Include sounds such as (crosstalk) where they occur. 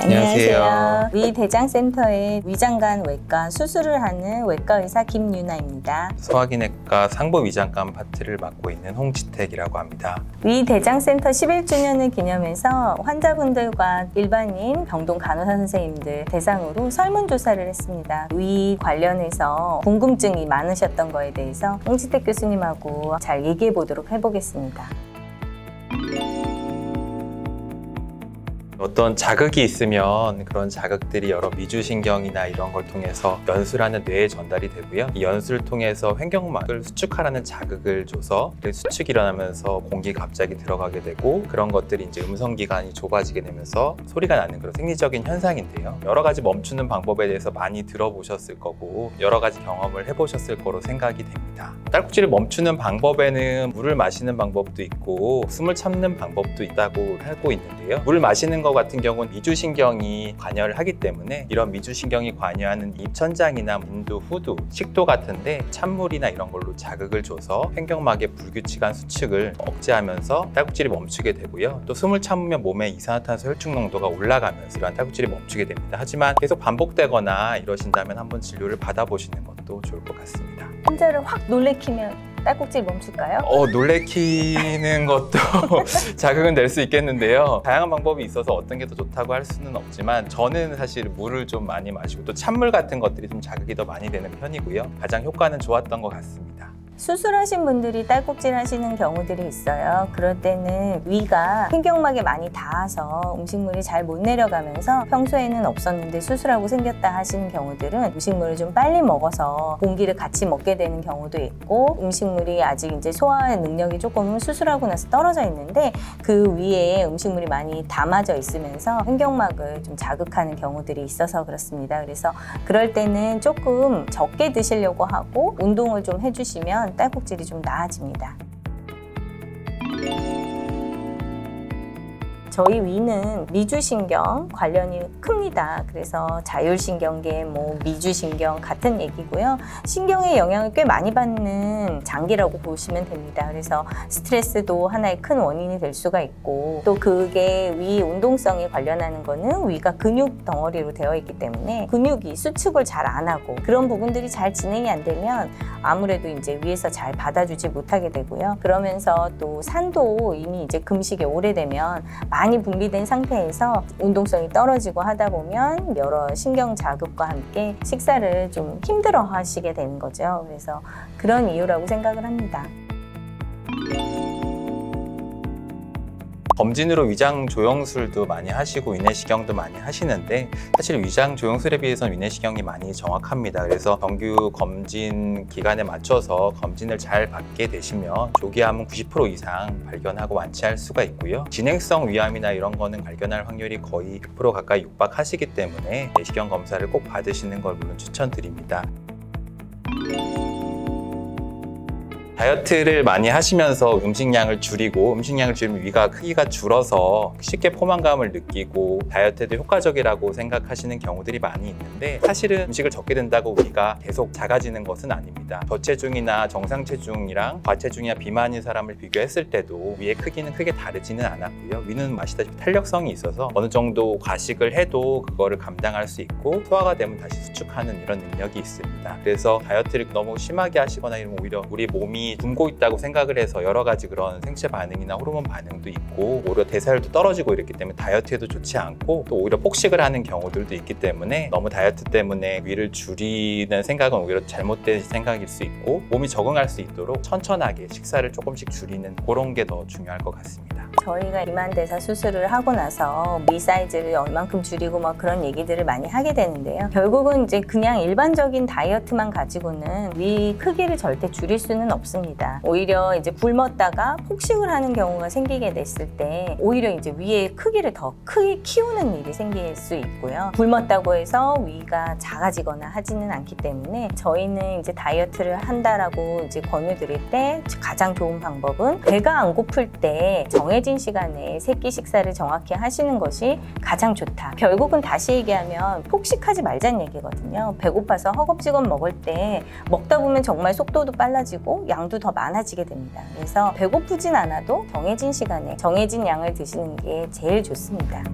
안녕하세요. 위대장센터의 위장관 외과 수술을 하는 외과 의사 김유나입니다. 소화기내과 상부 위장관 파트를 맡고 있는 홍지택이라고 합니다. 위대장센터 11주년을 기념해서 환자분들과 일반인 병동 간호사 선생님들 대상으로 설문조사를 했습니다. 위 관련해서 궁금증이 많으셨던 거에 대해서 홍지택 교수님하고 잘 얘기해 보도록 해보겠습니다. 어떤 자극이 있으면 그런 자극들이 여러 미주신경이나 이런 걸 통해서 연수라는 뇌에 전달이 되고요. 이 연수를 통해서 횡격막을 수축하라는 자극을 줘서 그 수축이 일어나면서 공기가 갑자기 들어가게 되고 그런 것들이 이제 음성 기관이 좁아지게 되면서 소리가 나는 그런 생리적인 현상인데요. 여러 가지 멈추는 방법에 대해서 많이 들어보셨을 거고 여러 가지 경험을 해보셨을 거로 생각이 됩니다. 딸꾹질을 멈추는 방법에는 물을 마시는 방법도 있고 숨을 참는 방법도 있다고 하고 있는데요. 물을 마시는 것 같은 경우는 미주신경이 관여를 하기 때문에 이런 미주신경이 관여하는 입천장이나 인두, 후두, 식도 같은데 찬물이나 이런 걸로 자극을 줘서 횡격막의 불규칙한 수축을 억제하면서 딸꾹질이 멈추게 되고요. 또 숨을 참으면 몸의 이산화탄소 혈중 농도가 올라가면서 이러한 딸꾹질이 멈추게 됩니다. 하지만 계속 반복되거나 이러신다면 한번 진료를 받아보시는 것도 좋을 것 같습니다. 환자를 확 놀래키면 딸꾹질 멈출까요? 어, 놀래키는 것도 (laughs) 자극은 낼수 있겠는데요. 다양한 방법이 있어서 어떤 게 더 좋다고 할 수는 없지만 저는 사실 물을 좀 많이 마시고 또 찬물 같은 것들이 좀 자극이 더 많이 되는 편이고요. 가장 효과는 좋았던 것 같습니다. 수술하신 분들이 딸꾹질 하시는 경우들이 있어요. 그럴 때는 위가 횡격막에 많이 닿아서 음식물이 잘 못 내려가면서 평소에는 없었는데 수술하고 생겼다 하시는 경우들은 음식물을 좀 빨리 먹어서 공기를 같이 먹게 되는 경우도 있고 음식물이 아직 이제 소화 능력이 조금 수술하고 나서 떨어져 있는데 그 위에 음식물이 많이 담아져 있으면서 횡격막을 좀 자극하는 경우들이 있어서 그렇습니다. 그래서 그럴 때는 조금 적게 드시려고 하고 운동을 좀 해주시면 딸꾹질이 좀 나아집니다. 저희 위는 미주신경 관련이 큽니다. 그래서 자율신경계, 뭐 미주신경 같은 얘기고요. 신경의 영향을 꽤 많이 받는 장기라고 보시면 됩니다. 그래서 스트레스도 하나의 큰 원인이 될 수가 있고 또 그게 위 운동성에 관련하는 거는 위가 근육 덩어리로 되어 있기 때문에 근육이 수축을 잘 안 하고 그런 부분들이 잘 진행이 안 되면 아무래도 이제 위에서 잘 받아주지 못하게 되고요. 그러면서 또 산도 이미 이제 금식이 오래되면 많이 분비된 상태에서 운동성이 떨어지고 하다 보면 여러 신경 자극과 함께 식사를 좀 힘들어 하시게 되는 거죠. 그래서 그런 이유라고 생각을 합니다. 검진으로 위장 조영술도 많이 하시고 위내시경도 많이 하시는데 사실 위장 조영술에 비해서는 위내시경이 많이 정확합니다. 그래서 정규 검진 기간에 맞춰서 검진을 잘 받게 되시면 조기암은 90% 이상 발견하고 완치할 수가 있고요. 진행성 위암이나 이런 거는 발견할 확률이 거의 100% 가까이 육박하시기 때문에 내시경 검사를 꼭 받으시는 걸 물론 추천드립니다. 다이어트를 많이 하시면서 음식량을 줄이고 음식량을 줄이면 위가 크기가 줄어서 쉽게 포만감을 느끼고 다이어트에도 효과적이라고 생각하시는 경우들이 많이 있는데 사실은 음식을 적게 든다고 위가 계속 작아지는 것은 아닙니다. 저체중이나 정상 체중이랑 과체중이나 비만인 사람을 비교했을 때도 위의 크기는 크게 다르지는 않았고요. 위는 마시다시피 탄력성이 있어서 어느 정도 과식을 해도 그거를 감당할 수 있고 소화가 되면 다시 수축하는 이런 능력이 있습니다. 그래서 다이어트를 너무 심하게 하시거나 이러면 오히려 우리 몸이 굶고 있다고 생각을 해서 여러 가지 그런 생체 반응이나 호르몬 반응도 있고 오히려 대사율도 떨어지고 이렇기 때문에 다이어트에도 좋지 않고 또 오히려 폭식을 하는 경우들도 있기 때문에 너무 다이어트 때문에 위를 줄이는 생각은 오히려 잘못된 생각일 수 있고 몸이 적응할 수 있도록 천천하게 식사를 조금씩 줄이는 그런 게 더 중요할 것 같습니다. 저희가 이만대사 수술을 하고 나서 위 사이즈를 얼만큼 줄이고 막 그런 얘기들을 많이 하게 되는데요. 결국은 이제 그냥 일반적인 다이어트만 가지고는 위 크기를 절대 줄일 수는 없습니다. 오히려 이제 굶었다가 폭식을 하는 경우가 생기게 됐을 때 오히려 이제 위의 크기를 더 크게 키우는 일이 생길 수 있고요. 굶었다고 해서 위가 작아지거나 하지는 않기 때문에 저희는 이제 다이어트를 한다라고 이제 권유 드릴 때 가장 좋은 방법은 배가 안 고플 때 정해진 시간에 세끼 식사를 정확히 하시는 것이 가장 좋다. 결국은 다시 얘기하면 폭식하지 말자는 얘기거든요. 배고파서 허겁지겁 먹을 때 먹다 보면 정말 속도도 빨라지고 양도 더 많아지게 됩니다. 그래서 배고프진 않아도 정해진 시간에 정해진 양을 드시는 게 제일 좋습니다.